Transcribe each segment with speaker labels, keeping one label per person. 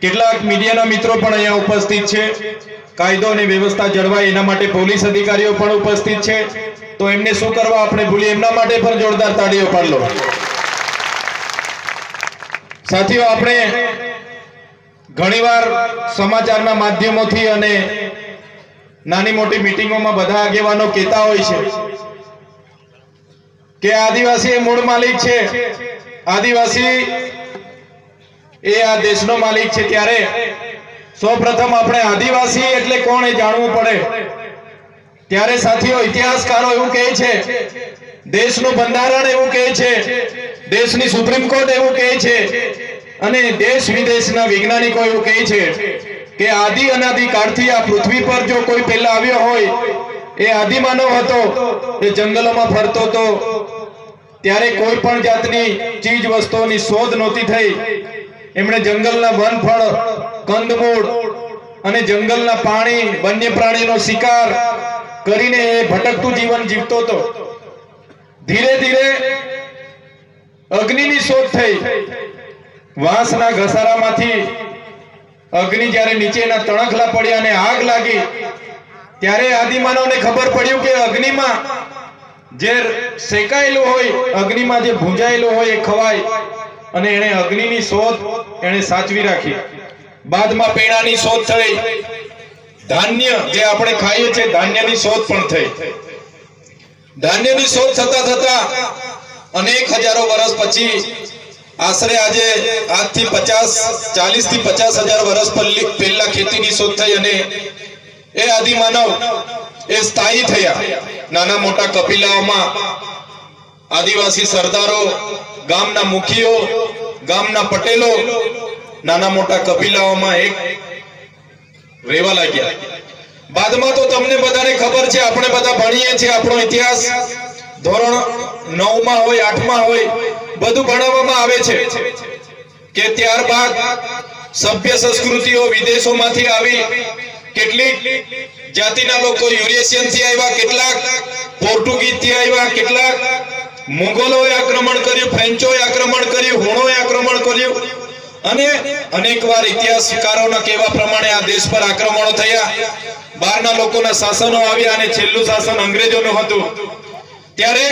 Speaker 1: કેટલાક મીડિયાના મિત્રો પણ અહીંયા ઉપસ્થિત છે. કાયદો અને વ્યવસ્થા જળવાય એના માટે પોલીસ અધિકારીઓ પણ ઉપસ્થિત છે. તો એમને શું કરવા આપણે ભૂલીએ? એમના માટે પણ જોરદાર તાળીઓ પાડલો. સાથીઓ, આપણે ઘણીવાર સમાચારના માધ્યમોથી અને નાની મોટી મિટિંગોમાં બધા આગેવાનો કહેતા હોય છે કે આદિવાસી એ મૂળ માલિક છે. આદિવાસી એ આ દેશનો માલિક છે ત્યારે સૌપ્રથમ આપણે આદિવાસી એટલે કોણ એ જાણવું પડે. ત્યારે સાથીઓ, ઇતિહાસકારો એવું કહે છે, દેશનું બંધારણ એવું કહે છે, દેશની સુપ્રીમ કોર્ટ એવું કહે છે, અને દેશ વિદેશના વૈજ્ઞાનિકો એવું કહે છે કે આદિ અનાદિ કાળથી આ પૃથ્વી પર જો કોઈ પહેલા આવ્યો હોય, એ આદિમાનવ હતો, એ જંગલોમાં ફરતો હતો, ત્યારે કોઈ પણ જાતની ચીજ વસ્તુઓની શોધ નહોતી થઈ. એમણે જંગલના વનફળ, કંદમૂળ અને જંગલના પાણી, વન્ય પ્રાણીનો શિકાર કરીને એ ભટકતું જીવન જીવતો હતો. ધીરે ધીરે અગ્નિની શોધ થઈ. વાંસના ઘસારામાંથી અગ્નિ જ્યારે નીચેના તણખલા પડ્યા અને આગ લાગી, ત્યારે આદિમાનવને ખબર પડ્યું કે અગ્નિમાં જે શેકાયેલું હોય, અગ્નિમાં જે ભૂંજાયેલું હોય એ ખવાય. અને એણે અગ્નિની શોધ એણે સાચવી રાખી. બાદમાં પેણાની શોધ થઈ. ધાન્ય જે આપણે ખાઈએ છીએ, ધાન્યની શોધ પણ થઈ. ધાન્યની શોધ થતા થતા અનેક હજારો વર્ષ પછી આશરે આજે આજથી પચાસ ચાલીસથી પચાસ હજાર વર્ષ પહેલી- પહેલા ખેતીની શોધ થઈ અને એ આદિમાનવ એ સ્થાયી થયા. નાના મોટા કપિલાઓમાં આદિવાસી સરદારો ગામના મુખીઓ, ગામના પટેલો, નાના મોટા કપિલાઓમાં એક રહેવા લાગ્યા. બાદમાં તો તમને બધાને ખબર છે, આપણે બધા ભણીએ છીએ આપણો ઇતિહાસ. ધોરણ નવમાં હોય, આઠમાં હોય, બધું ભણાવવામાં આવે છે. કે ત્યારબાદ સભ્ય સંસ્કૃતિઓ વિદેશોમાંથી આવી, કેટલીક જાતિના લોકો યુરેશિયનથી આવ્યા, કેટલાક પોર્ટુગીઝથી આવ્યા, કેટલાક મુગલોએ આક્રમણ કર્યું, ફ્રેન્ચોએ આક્રમણ કર્યું, હુણોએ આક્રમણ કર્યું. અને અનેકવાર ઇતિહાસકારોના કહેવા પ્રમાણે આ દેશ પર આક્રમણો થયા. બહારના લોકોના શાસનો આવ્યા અને છેલ્લું શાસન અંગ્રેજોનું હતું. ત્યારે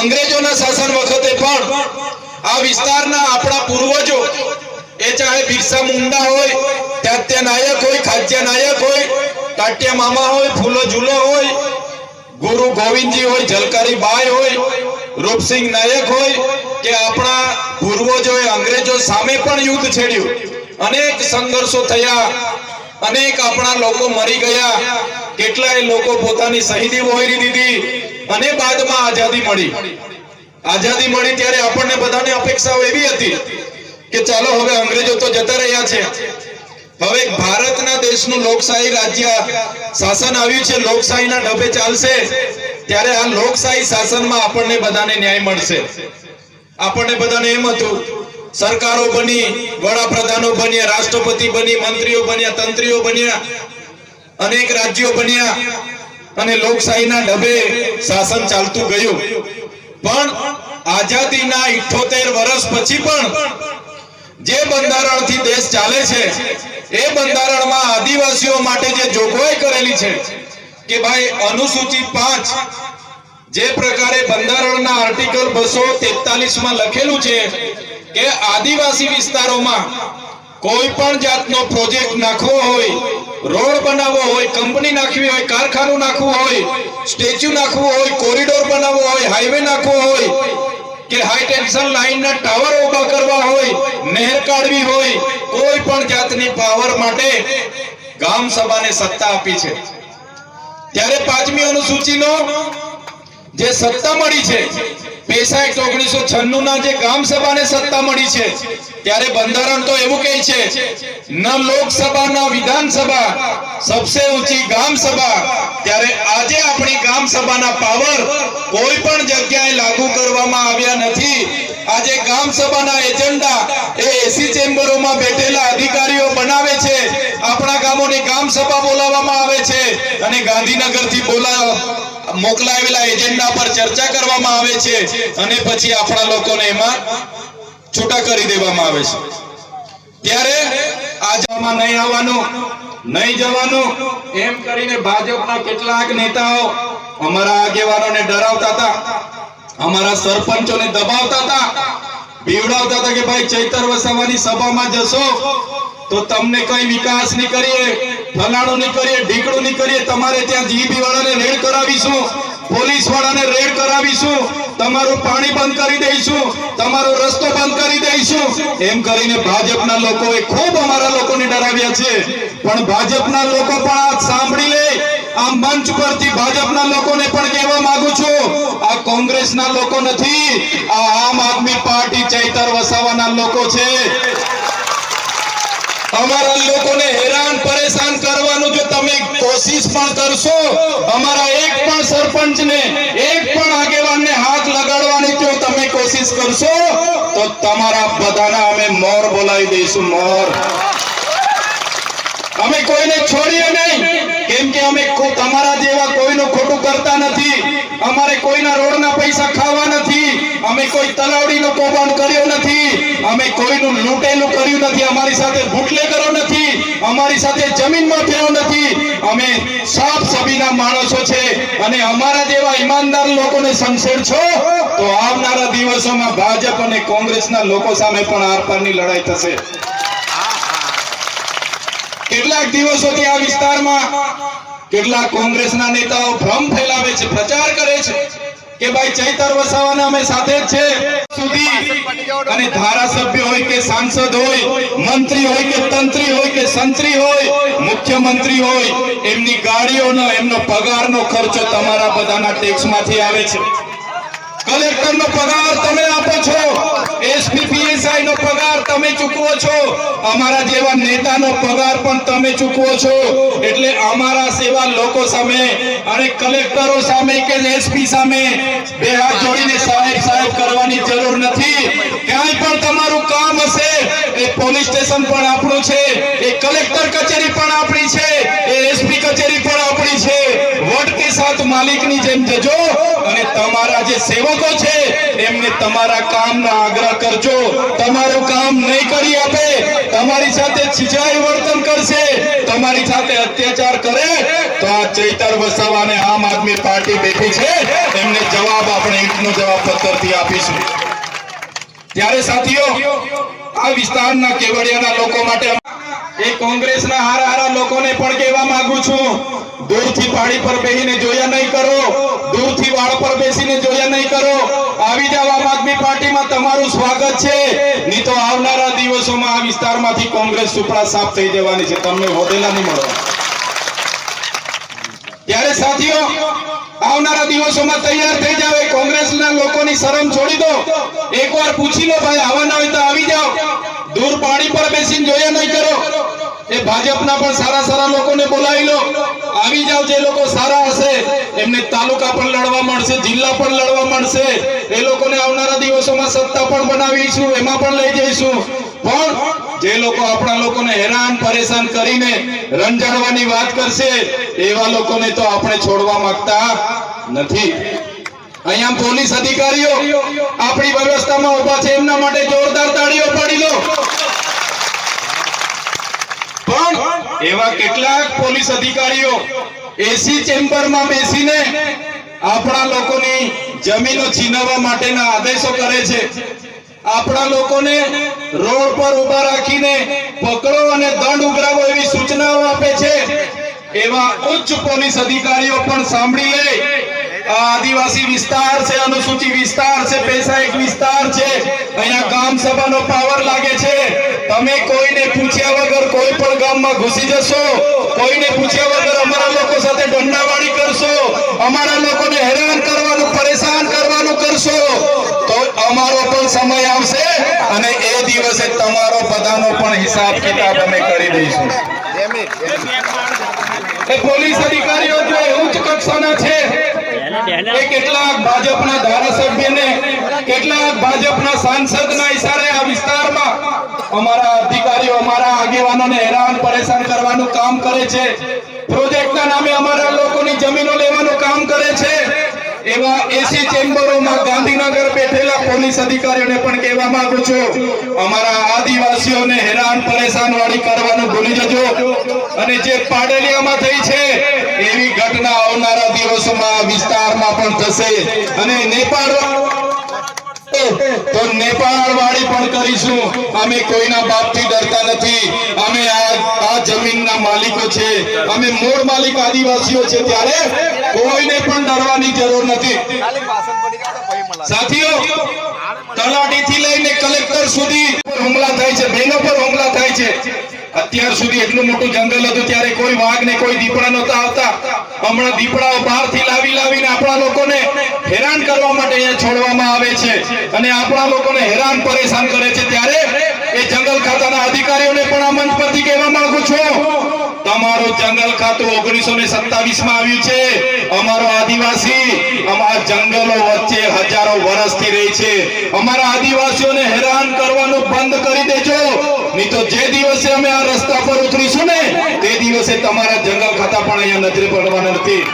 Speaker 1: અંગ્રેજોના શાસન વખતે પણ આ વિસ્તારના આપણા પૂર્વજો, એ ચાહે બિરસા મુંડા હોય, ત્યાત્ય નાયક હોય ખાદ્ય નાયક હોય તાટ્ય મામા હોય, ફૂલો ઝૂલો હોય, ગુરુ ગોવિંદજી હોય, જલકારી બાય હોય રૂપસિંહ નાયક હોય કે આપણા પૂર્વજોએ અંગ્રેજો સામે પણ યુદ્ધ છેડ્યું, અનેક સંઘર્ષો થયા, અનેક આપણા લોકો મરી ગયા, કેટલાય લોકો પોતાની શહીદી વહોરી દીધી અને બાદમાં આઝાદી મળી. આઝાદી મળી ત્યારે આપણને બધાને અપેક્ષાઓ એવી હતી કે ચાલો હવે અંગ્રેજો તો જતા રહ્યા છે. હવે ભારતના દેશનું લોકશાહી રાજ્ય શાસન આવ્યું છે, લોકશાહીના ઢબે ચાલશે, ત્યારે આ લોકશાહી શાસનમાં આપણને બધાને ન્યાય મળશે. આપણને બધાને એમ હતું, સરકારો બની, વડાપ્રધાનો બન્યા, રાષ્ટ્રપતિ બની, મંત્રીઓ બન્યા, તંત્રીઓ બન્યા, અનેક રાજ્યો બન્યા, અને લોકશાહીના ઢબે શાસન ચાલતું ગયું. પણ આઝાદીના 78 વર્ષ પછી પણ જે બંધારણથી દેશ ચાલે છે, એ બંધારણમાં આદિવાસીઓ માટે જે જોગવાઈ કરેલી છે, કે ભાઈ અનુસૂચિત પાંચ, જે પ્રકારે બંધારણના આર્ટિકલ બસો તેતાલીસમાં લખેલું છે કે આદિવાસી વિસ્તારોમાં કોઈ પણ જાતનો પ્રોજેક્ટ નાખવો હોય, રોડ બનાવવો હોય, કંપની નાખવી હોય, કારખાનું નાખવું હોય, સ્ટેચ્યુ નાખવું હોય, કોરિડોર બનાવવો હોય, હાઈવે નાખવો હોય કે હાઈ ટેન્શન લાઈનના ટાવર ઊભા કરવા હોય, નહેર કાઢવી હોય, કોઈ પણ જાતની પાવર માટે ગામ સભાને સત્તા આપી છે. ત્યારે પાંચમી અનુસૂચિનો જે સત્તા મળી છે એક્ટ ઓગણીસો છન્નું ના જે ગામ સભાને સત્તા મળી છે, ત્યારે બંધારણ તો એવું કહે છે, ન લોકસભા ન વિધાનસભા, સબસે ઊંચી ગામ સભા, ત્યારે આજે આપણી ગામ સભાના પાવર કોઈ પણ જગ્યાએ લાગુ કરવામાં આવ્યા નથી. આજે ગામ સભાના એજન્ડા એ એસી ચેમ્બરોમાં બેઠેલા અધિકારીઓ બનાવે છે, આપણા ગામોની ગામ સભા બોલાવવામાં આવે છે. અને ગાંધીનગરથી બોલાવ મોકલાવેલા એજન્ડા પર ચર્ચા કરવામાં આવે છે અને પછી આપણા લોકોને એમાં છૂટા કરી દેવામાં આવે છે. ત્યારે આજમાં નહીં આવવાનું, નહીં જવાનું, એમ કરીને ભાજપના કેટલાક નેતાઓ અમારા આગેવાનોને ડરાવતા હતા, અમારા સરપંચોને દબાવતા હતા, બીવડાવતા હતા કે ભાઈ ચૈતર વસાવાની સભામાં જશો, તો તમને કઈ વિકાસ નહીં કરીએ ફલાણું નહીં કરીએ ઢીકડું નહીં કરીએ તમારે ત્યાં જીબી વાળાને રેડ કરાવીશું પોલીસ વાળાને રેડ કરાવીશું, તમારું પાણી બંધ કરી દઈશું, તમારો રસ્તો બંધ કરી દઈશું. એમ કરીને ભાજપના લોકોએ ખૂબ અમારા લોકોને ડરાવ્યા છે. પણ ભાજપના લોકો પણ આ સાંભળી લે. આ મંચ પરથી ભાજપના લોકોને પણ કહેવા માંગુ છું. આ કોંગ્રેસના લોકો નથી, આ આમ આદમી પાર્ટી ચૈતર વસાવાના લોકો છે. અમારા લોકોને હેરાન પરેશાન કરવાનું જો તમે કોશિશ પણ કરશો. અમારા એક પણ સરપંચને, એક પણ આગેવાનને હાથ લગાડવાની જો તમે કોશિશ કરશો, તો તમારા બધાના અમે મોર બોલાવી દઈશું, મોર. અમે કોઈને છોડીએ નહીં. કેમ કે અમે તમારા જેવા કોઈનું ખોટું કરતા નથી. અમારે કોઈના રોડના કોઈ તલાવડીનો કૌભાંડ કર્યો નથી. અમે કોઈનું લૂંટેલું કર્યું નથી. અમારી સાથે બુટલેગરો નથી. અમારી સાથે જમીનમાં થયો નથી. અમે સાફ સભીના માણસો છે અને અમારા જેવા ઈમાનદાર લોકોને સંશેડ છો, તો આવનારા દિવસોમાં ભાજપ અને કોંગ્રેસના લોકો સામે પણ આરપારની લડાઈ થશે. કેટલાક દિવસોથી આ વિસ્તારમાં કેટલાક કોંગ્રેસના નેતાઓ ભ્રમ ફેલાવે છે, પ્રચાર કરે છે. કે ભાઈ ચૈતર વસાવાના અમે સાથે જ છે. સુધી. અને ધારાસભ્ય હોય કે સાંસદ હોય, મંત્રી હોય કે તંત્રી હોય કે સંત્રી હોય, મુખ્યમંત્રી હોય, એમની ગાડીઓનો, એમનો પગારનો ખર્ચો તમારા બધાના ટેક્સમાંથી આવે છે. કલેક્ટરનો પગાર તમે આપો છો. એસપીપીએસઆઈ નો પગાર તમે ચૂકવો છો. અમારા જેવા નેતાનો પગાર પણ તમે ચૂકવો છો. એટલે અમારા સેવા લોકો સામે અને કલેક્ટરો સામે કે એસપી સામે બે હાથ જોડીને સાહેબ સાહેબ કરવાની જરૂર નથી. ક્યાંય પણ તમારું કામ હશે, એ પોલીસ સ્ટેશન પણ આપણું છે. એ કલેક્ટર કચેરી પણ આપણી છે. એ એસપી કચેરી પણ આપણી છે. વોટ કે સાથ માલિકની જેમ જજો. તમારા જે સેવકો છે, એમને તમારા કામનો આગ્રહ કરજો. તમારું કામ નહીં કરી આપે, તમારી સાથે છીછાઈ વર્તન કરશે, તમારી સાથે અત્યાચાર કરે, તો આ ચૈતર વસાવાને આમ આદમી પાર્ટી બેઠી છે, એમને જવાબ આપણે ઈંટનો જવાબ પત્રથી આપીશું. ત્યારે સાથીઓ, આ વિસ્તારના કેવડિયાના લોકો માટે એ કોંગ્રેસના હારા હારા લોકોને પણ કહેવા માંગુ છું. દૂરથી પાણી પર બેસીને જોયા નહીં કરો. દૂરથી વાળ પર બેસીને જોયા નહીં કરો. આવી જાવ આમ આદમી પાર્ટીમાં તમારું સ્વાગત છે. નહીં તો આવનારા દિવસોમાં આ વિસ્તારમાંથી કોંગ્રેસ સુપડા સાફ થઈ જવાની છે. તમને હોદેલા નહીં મળવા. ત્યારે સાથીઓ, આવનારા દિવસોમાં તૈયાર થઈ જાવ કોંગ્રેસના લોકોની શરમ છોડી દો. એકવાર પૂછી લો, ભાઈ, આવવાના હોય તો આવી જાઓ. દૂર પાણી પર બેસીને જોયા નહીં કરો. એ ભાજપના પણ સારા સારા લોકોને બોલાવી લો. આવી જાવ જે લોકો સારા હશે, એમને તાલુકા પણ લડવા મળશે, જિલ્લા પણ લડવા મળશે. એ લોકોને આવનારા દિવસોમાં સત્તા પણ બનાવીશું, એમાં પણ લઈ જઈશું. પણ જે લોકો આપણા લોકોને હેરાન, પરેશાન કરીને રંજાડવાની વાત કરશે, એવા લોકોને તો આપણે છોડવા માંગતા નથી. અહીંયા પોલીસ અધિકારીઓ આપણી વ્યવસ્થામાં ઊભા છે, એમના માટે જોરદાર તાળીઓ પાડી લો. પણ એવા કેટલાક પોલીસ અધિકારીઓ એસી ચેમ્બરમાં બેસીને આપણા લોકોની જમીનો છીનવવા માટેના આદેશો કરે છે. આપણા લોકોને રોડ પર ઊભા રાખીને પકડો અને દંડ ઉઘરાવો એવી સૂચનાઓ આપે છે. એવા ઉચ્ચ પોલીસ અધિકારીઓ પણ સાંભળી લે. આ આદિવાસી વિસ્તાર છે, અનુસૂચિત વિસ્તાર છે પૈસા એક વિસ્તાર છે. અહીંયા ગામ સભાનો પાવર લાગે છે. તમે પૂછ્યા વગર કોઈ પણ ગામમાં ઘૂસી જશો કોઈને પૂછ્યા વગર અમારા લોકો સાથે દંડાવાળી કરશો અમારા લોકોને હેરાન કરવાનું પરેશાન કરવાનું કરશો તો અમારો પણ સમય આવશે અને એ દિવસે તમારો બધાનો પણ હિસાબ કિતાબ અમે કરી દઈશું. પોલીસ અધિકારીઓ જો એવું ઉચ્ચ કક્ષાના છે કેટલાક ભાજપના ધારાસભ્યને, કેટલાક ભાજપના સાંસદના ઈશારે આ વિસ્તારમાં અમારા અધિકારીઓ, અમારા આગેવાનોને હેરાન, પરેશાન કરવાનું કામ કરે છે. પ્રોજેક્ટના નામે અમારા લોકોની જમીનો લેવાનું કામ કરે છે. એવા એસી ચેમ્બરોમાં ગાંધીનગર બેઠેલા પોલીસ અધિકારીઓને પણ કહેવા માંગુ છું, અમારા આદિવાસીઓને હેરાન પરેશાન વાળી કરવાનું ભૂલી જજો. અને જે પાડલિયામાં થઈ છે, એવી ઘટના આવનારા દિવસોમાં વિસ્તારમાં પણ થશે. અને નેપાળ તો નેપાળ વાળી પણ કરીશું. અમે કોઈના બાપથી ડરતા નથી. અમે આ જમીનના માલિકો છે. અમે મૂળ માલિક આદિવાસીઓ છે ત્યારે કોઈને પણ ડરવાની જરૂર નથી. સાથીઓ, તલાટીથી લઈને કલેક્ટર સુધી હુમલા થાય છે બહેનો પર હુમલા થાય છે. અત્યાર સુધી એટલું મોટું જંગલ હતું ત્યારે કોઈ વાઘ ને કોઈ દીપડા નતા આવતા. હમણાં દીપડાઓ બહારથી લાવી લાવીને આપણા લોકોને હેરાન કરવા માટે અહીંયા છોડવામાં આવે છે. અને આપણા લોકોને હેરાન પરેશાન કરે છે ત્યારે એ જંગલ ખાતાના અધિકારીઓને પણ આ મંચ પરથી કહેવા માંગુ છું. તમારું જંગલ ખાતું ઓગણીસો ને સત્તાવીસમાં આવ્યું છે. અમારો આદિવાસી અમારા જંગલો વચ્ચે હજારો વર્ષથી રહી છે. અમારા આદિવાસીઓને હેરાન કરવાનું બંધ કરી દેજો. નહીં તો જે દિવસે અમે આ રસ્તા પર ઉતરીશું ને, તે દિવસે તમારા જંગલ ખાતા પણ અહીંયા નજરે પડવાના નથી.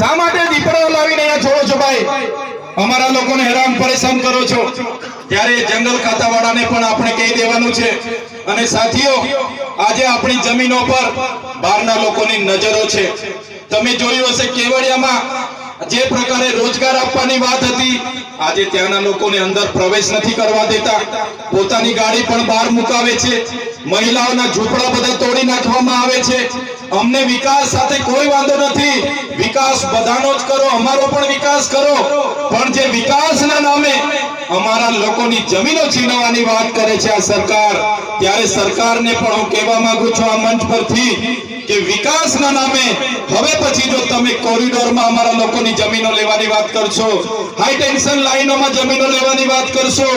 Speaker 1: શા માટે દીપડાઓ લાવીને અહીંયા છોડો છો ભાઈ? અમારા લોકોને હેરાન પરેશાન કરો છો. ત્યારે જંગલ ખાતાવાળાને પણ આપણે કહી દેવાનું છે. અને સાથીઓ, આજે આપણી જમીનો પર બહારના લોકોની નજરો છે. તમે જોયું હશે કેવડિયામાં જે પ્રકારે રોજગાર આપવાની વાત હતી, આજે ત્યાંના લોકોને અંદર પ્રવેશ નથી કરવા દેતા. પોતાની ગાડી પણ બહાર મુકાવે છે. મહિલાઓના ઝૂંપડા બધા તોડી નાખવામાં આવે છે. અમને વિકાસ સાથે કોઈ વાંધો નથી. વિકાસ બધાનો જ કરો, અમારો પણ વિકાસ કરો. પણ જે વિકાસના નામે અમારા લોકોની જમીનો છીનવવાની વાત કરે છે આ સરકાર, ત્યારે સરકારને પણ હું કહેવા માંગુ છું આ મંચ પરથી કે વિકાસના નામે હવે પછી જો તમે કોરિડોરમાં અમારા લોકોની જમીનો લેવાની વાત કરશો હાઈ ટેન્શન લાઈનોમાં જમીનો લેવાની વાત કરશો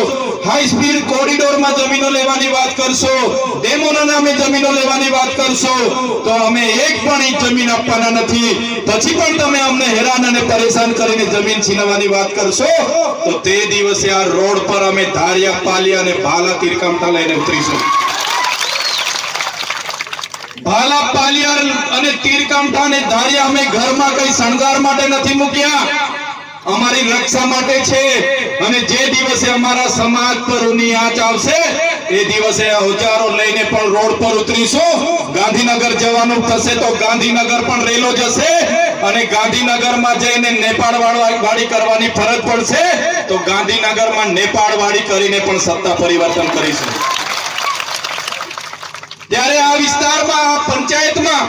Speaker 1: હાઈ સ્પીડ કોરિડોરમાં જમીનો લેવાની વાત કરશો, ડેમોના નામે જમીનો લેવાની વાત કરશો, તો અમે એક પણ ઇંચ જમીન આપવાના નથી. પછી પણ તમે અમને હેરાન અને પરેશાન કરીને જમીન છીનવવાની વાત કરશો, તો તે દિવસે આ રોડ પર અમે ધારિયા, પાલિયા અને ભાલા તીરકામઠા લઈને ઉતરીશું. ભાલા પાલિયાર અને તીરકામઠા ને ધારિયા અમે ઘરમાં કઈ શણગાર માટે નથી મૂક્યા. અમારી રક્ષા માટે છે અને જે દિવસે અમારા સમાજ પર આવશે, એ દિવસે આ લઈને પણ રોડ પર ઉતરીશું. ગાંધીનગર જવાનું થશે તો ગાંધીનગર પણ રેલો જશે અને ગાંધીનગરમાં જઈને નેપાળ વાળી કરવાની ફરજ પડશે તો ગાંધીનગરમાં નેપાળ વાળી કરીને પણ સત્તા પરિવર્તન કરીશું. ત્યારે આ વિસ્તારમાં આ પંચાયતમાં